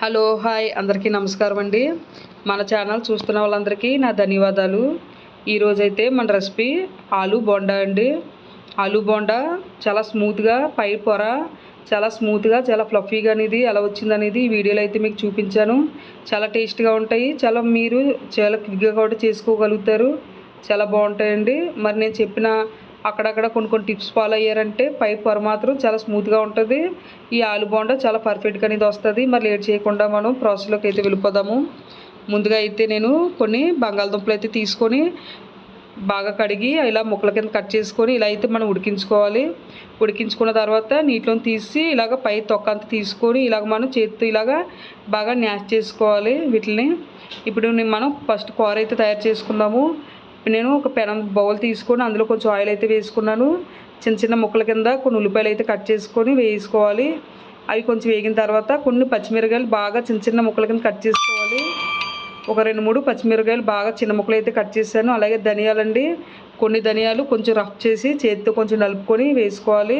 Hello hi. అందరికీ నమస్కారం అండి. మన ఛానల్ చూస్తున్న వాళ్ళందరికీ నా ధన్యవాదాలు. ఈరోజైతే మన రెసిపీ ఆలు బోండా అండి. ఆలు బోండా చాలా స్మూత్గా పై పొర చాలా స్మూత్గా చాలా ఫ్లఫీగా అనేది ఎలా వచ్చిందనేది ఈ వీడియోలో అయితే మీకు చూపించాను. చాలా టేస్ట్గా ఉంటాయి. చాలా మీరు చాలా క్విక్గా కూడా చేసుకోగలుగుతారు. చాలా బాగుంటాయండి. మరి నేను చెప్పిన అక్కడక్కడ కొన్ని కొన్ని టిప్స్ ఫాలో అయ్యారంటే పై పొర మాత్రం చాలా స్మూత్గా ఉంటుంది. ఈ ఆలు బోండా చాలా పర్ఫెక్ట్గా అనేది వస్తుంది. మరి లేట్ చేయకుండా మనం ప్రాసెస్లోకి అయితే వెళ్ళిపోదాము. ముందుగా అయితే నేను కొన్ని బంగాళదుంపలు అయితే తీసుకొని బాగా కడిగి ఇలా ముక్కల కింద కట్ చేసుకొని ఇలా అయితే మనం ఉడికించుకోవాలి. ఉడికించుకున్న తర్వాత నీటిలో తీసి ఇలాగ పై తొక్క అంతా తీసుకొని ఇలాగ మనం చేతితో ఇలాగ బాగా న్యాష్ చేసుకోవాలి వీటిని ఇప్పుడు మనం ఫస్ట్ కూర అయితే తయారు చేసుకుందాము. నేను ఒక పెనం బౌల్ తీసుకొని అందులో కొంచెం ఆయిల్ అయితే వేసుకున్నాను. చిన్న చిన్న ముక్కల కింద కొన్ని ఉల్లిపాయలు అయితే కట్ చేసుకొని వేసుకోవాలి. అవి కొంచెం వేగిన తర్వాత కొన్ని పచ్చిమిరకాయలు బాగా చిన్న చిన్న ముక్కల కింద కట్ చేసుకోవాలి. ఒక రెండు మూడు పచ్చిమిరకాయలు బాగా చిన్న ముక్కలు అయితే కట్ చేశాను. అలాగే ధనియాలండి కొన్ని ధనియాలు కొంచెం రఫ్ చేసి చేతితో కొంచెం నలుపుకొని వేసుకోవాలి.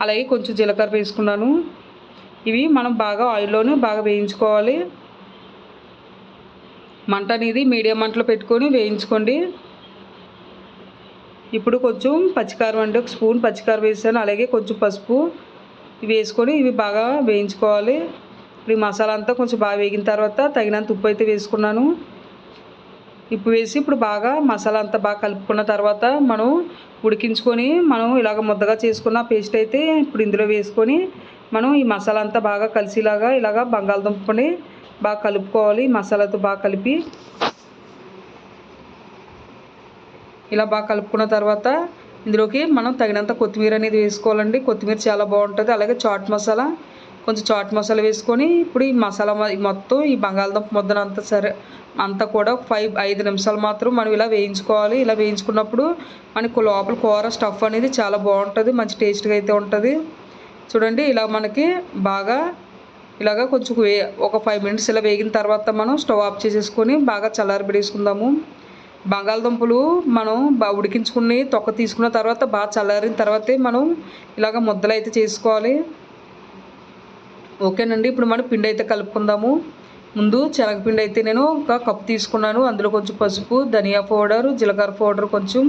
అలాగే కొంచెం జీలకర్ర వేసుకున్నాను. ఇవి మనం బాగా ఆయిల్లోనే బాగా వేయించుకోవాలి. మంట అనేది మీడియం మంటలో పెట్టుకొని వేయించుకోండి. ఇప్పుడు కొంచెం పచ్చికారం అంటే ఒక స్పూన్ పచ్చికారం వేసాను. అలాగే కొంచెం పసుపు ఇవి వేసుకొని ఇవి బాగా వేయించుకోవాలి. ఇప్పుడు ఈ మసాలా అంతా కొంచెం బాగా వేగిన తర్వాత తగినంత ఉప్పు అయితే వేసుకున్నాను. ఉప్పు వేసి ఇప్పుడు బాగా మసాలా అంతా బాగా కలుపుకున్న తర్వాత మనం ఉడికించుకొని మనం ఇలాగ ముద్దగా చేసుకున్న పేస్ట్ అయితే ఇప్పుడు ఇందులో వేసుకొని మనం ఈ మసాలా అంతా బాగా కలిసిలాగా ఇలాగ బంగాళదుంపని బాగా కలుపుకోవాలి మసాలాతో బాగా కలిపి ఇలా బాగా కలుపుకున్న తర్వాత ఇందులోకి మనం తగినంత కొత్తిమీర అనేది వేసుకోవాలండి. కొత్తిమీర చాలా బాగుంటుంది. అలాగే చాట్ మసాలా కొంచెం చాట్ మసాలా వేసుకొని ఇప్పుడు ఈ మసాలా మొత్తం ఈ బంగాళదుంప ముద్దనంతా సరే అంతా కూడా ఫైవ్ ఐదు నిమిషాలు మాత్రం మనం ఇలా వేయించుకోవాలి. ఇలా వేయించుకున్నప్పుడు మనకు లోపల కూర స్టఫ్ అనేది చాలా బాగుంటుంది. మంచి టేస్ట్గా అయితే ఉంటుంది. చూడండి ఇలా మనకి బాగా ఇలాగ కొంచెం వే ఒక ఫైవ్ మినిట్స్ ఇలా వేగిన తర్వాత మనం స్టవ్ ఆఫ్ చేసేసుకొని బాగా చల్లారబెట్టేసుకుందాము బంగాళదుంపలు మనం బాగా ఉడికించుకుని తొక్క తీసుకున్న తర్వాత బాగా చల్లారిన తర్వాతే మనం ఇలాగ ముద్దలు అయితే చేసుకోవాలి. ఓకేనండి ఇప్పుడు మనం పిండి అయితే కలుపుకుందాము. ముందు శనగపిండి అయితే నేను ఒక కప్పు తీసుకున్నాను. అందులో కొంచెం పసుపు ధనియా పౌడర్ జీలకర్ర పౌడర్ కొంచెం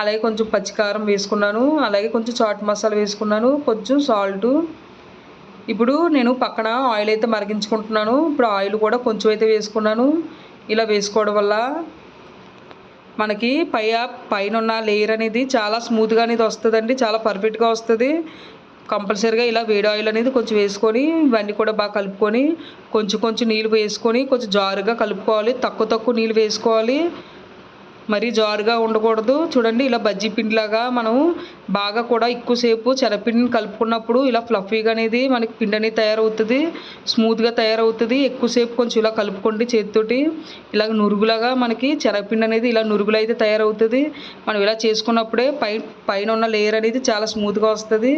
అలాగే కొంచెం పచ్చికారం వేసుకున్నాను. అలాగే కొంచెం చాట్ మసాలా వేసుకున్నాను. కొంచెం సాల్టు ఇప్పుడు నేను పక్కన ఆయిల్ అయితే మరిగించుకుంటున్నాను. ఇప్పుడు ఆయిల్ కూడా కొంచెం అయితే వేసుకున్నాను. ఇలా వేసుకోవడం వల్ల మనకి పై పైన ఉన్న లేయర్ అనేది చాలా స్మూత్గా అనేది వస్తుందండి. చాలా పర్ఫెక్ట్గా వస్తుంది. కంపల్సరీగా ఇలా వేడి ఆయిల్ అనేది కొంచెం వేసుకొని ఇవన్నీ కూడా బాగా కలుపుకొని కొంచెం కొంచెం నీళ్ళు వేసుకొని కొంచెం జారుగా కలుపుకోవాలి. తక్కువ తక్కువ నీళ్ళు వేసుకోవాలి. మరీ జారుగా ఉండకూడదు. చూడండి ఇలా బజ్జీ పిండిలాగా మనం బాగా కూడా ఎక్కువసేపు చెరపిండిని కలుపుకున్నప్పుడు ఇలా ఫ్లఫీగా అనేది మనకి పిండి అనేది తయారవుతుంది. స్మూత్గా తయారవుతుంది. ఎక్కువసేపు కొంచెం ఇలా కలుపుకోండి చేతితోటి. ఇలా నురుగులాగా మనకి చెరపిండి అనేది ఇలా నురుగులు అయితే తయారవుతుంది. మనం ఇలా చేసుకున్నప్పుడే పై పైన ఉన్న లేయర్ అనేది చాలా స్మూత్గా వస్తుంది.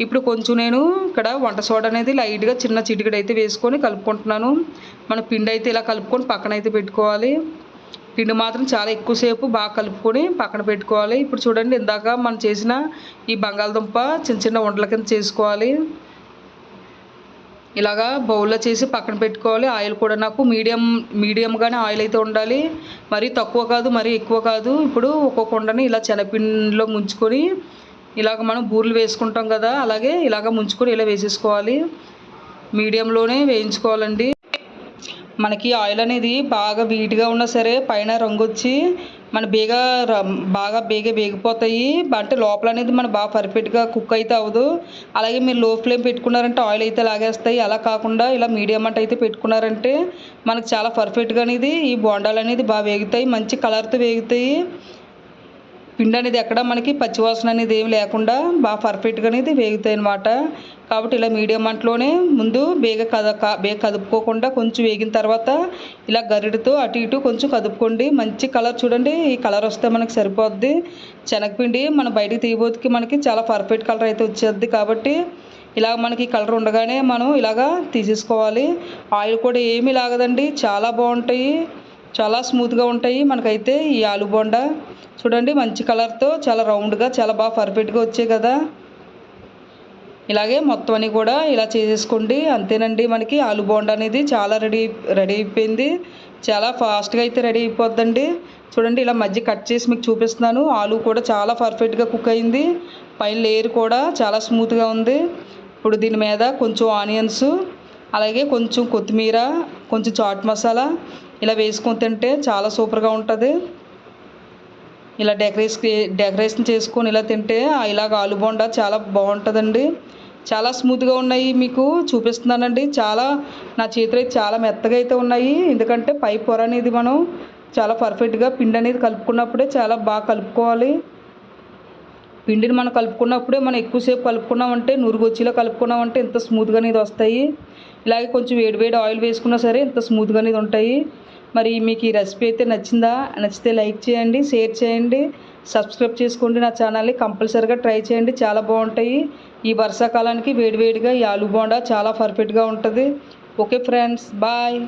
ఇప్పుడు కొంచెం నేను ఇక్కడ వంట సోడా అనేది లైట్గా చిన్న చిటికడైతే వేసుకొని కలుపుకుంటున్నాను. మన పిండి అయితే ఇలా కలుపుకొని పక్కన అయితే పెట్టుకోవాలి. పిండి మాత్రం చాలా ఎక్కువసేపు బాగా కలుపుకొని పక్కన పెట్టుకోవాలి. ఇప్పుడు చూడండి ఇందాక మనం చేసిన ఈ బంగాళదుంప చిన్న చిన్న వంటల కింద చేసుకోవాలి. ఇలాగా బౌల్లో చేసి పక్కన పెట్టుకోవాలి. ఆయిల్ కూడా నాకు మీడియం మీడియంగానే ఆయిల్ అయితే ఉండాలి. మరీ తక్కువ కాదు మరీ ఎక్కువ కాదు. ఇప్పుడు ఒక్కొక్క ఉండని ఇలా చెనపిండిలో ముంచుకొని ఇలాగ మనం బూరెలు వేసుకుంటాం కదా అలాగే ఇలాగ ముంచుకొని ఇలా వేసేసుకోవాలి. మీడియంలోనే వేయించుకోవాలండి. మనకి ఆయిల్ అనేది బాగా వీటిగా ఉన్నా సరే పైన రంగు వచ్చి మన బేగ బాగా బేగ వేగిపోతాయి. అంటే లోపల అనేది మన బాగా పర్ఫెక్ట్గా కుక్ అయితే అవ్వదు. అలాగే మీరు లో ఫ్లేమ్ పెట్టుకున్నారంటే ఆయిల్ అయితే లాగేస్తాయి. అలా కాకుండా ఇలా మీడియం అంటే అయితే పెట్టుకున్నారంటే మనకు చాలా పర్ఫెక్ట్గా అనేది ఈ బోండాలు అనేది బాగా వేగుతాయి. మంచి కలర్తో వేగుతాయి. పిండి అనేది ఎక్కడ మనకి పచ్చివాసన అనేది ఏమి లేకుండా బాగా పర్ఫెక్ట్గా అనేది వేగుతాయి అన్నమాట. కాబట్టి ఇలా మీడియం మంటలోనే ముందు బేగ కద క- బేగ కదుపుకోకుండా కొంచెం వేగిన తర్వాత ఇలా గరిటతో అటు ఇటు కొంచెం కదుపుకోండి. మంచి కలర్ చూడండి. ఈ కలర్ వస్తే మనకి సరిపోద్ది. శనగపిండి మనం బయటికి తీయబోతుకి మనకి చాలా పర్ఫెక్ట్ కలర్ అయితే వచ్చేది కాబట్టి ఇలా మనకి కలర్ ఉండగానే మనం ఇలాగా తీసేసుకోవాలి. ఆయిల్ కూడా ఏమీ లాగదండి. చాలా బాగుంటాయి. చాలా స్మూత్గా ఉంటాయి. మనకైతే ఈ ఆలు బొండ చూడండి మంచి కలర్తో చాలా రౌండ్గా చాలా బాగా పర్ఫెక్ట్గా వచ్చాయి కదా. ఇలాగే మొత్తం అన్నీ కూడా ఇలా చేసేసుకోండి. అంతేనండి మనకి ఆలు బోండా అనేది చాలా రెడీ రెడీ అయిపోయింది. చాలా ఫాస్ట్గా అయితే రెడీ అయిపోద్దండి. చూడండి ఇలా మధ్య కట్ చేసి మీకు చూపిస్తున్నాను. ఆలు కూడా చాలా పర్ఫెక్ట్గా కుక్ అయింది. పైన లేయర్ కూడా చాలా స్మూత్గా ఉంది. ఇప్పుడు దీని మీద కొంచెం ఆనియన్స్ అలాగే కొంచెం కొత్తిమీర కొంచెం చాట్ మసాలా ఇలా వేసుకొని తింటే చాలా సూపర్గా ఉంటుంది. ఇలా డెకరేషన్ డెకరేషన్ చేసుకొని ఇలా తింటే ఇలాగ ఆలు బోండా చాలా బాగుంటుందండి. చాలా స్మూత్గా ఉన్నాయి మీకు చూపిస్తున్నానండి. చాలా నా చేతులు అయితే చాలా మెత్తగా అయితే ఉన్నాయి. ఎందుకంటే పై పొర అనేది మనం చాలా పర్ఫెక్ట్గా పిండి అనేది కలుపుకున్నప్పుడే చాలా బాగా కలుపుకోవాలి. పిండిని మనం కలుపుకున్నప్పుడే మనం ఎక్కువసేపు కలుపుకున్నామంటే నురుగొచ్చిలా కలుపుకున్నామంటే ఇంత స్మూత్గా అనేది వస్తాయి. ఇలాగే కొంచెం వేడి వేడి ఆయిల్ వేసుకున్నా సరే ఇంత స్మూత్గా అనేది ఉంటాయి. మరి మీకు ఈ రెసిపీ అయితే నచ్చిందా? నచ్చితే లైక్ చేయండి షేర్ చేయండి సబ్స్క్రైబ్ చేసుకోండి నా ఛానల్ని కంపల్సరీగా ట్రై చేయండి. చాలా బాగుంటాయి. ఈ వర్షాకాలానికి వేడివేడిగా ఈ ఆలు బోండా చాలా పర్ఫెక్ట్గా ఉంటుంది. Okay friends bye.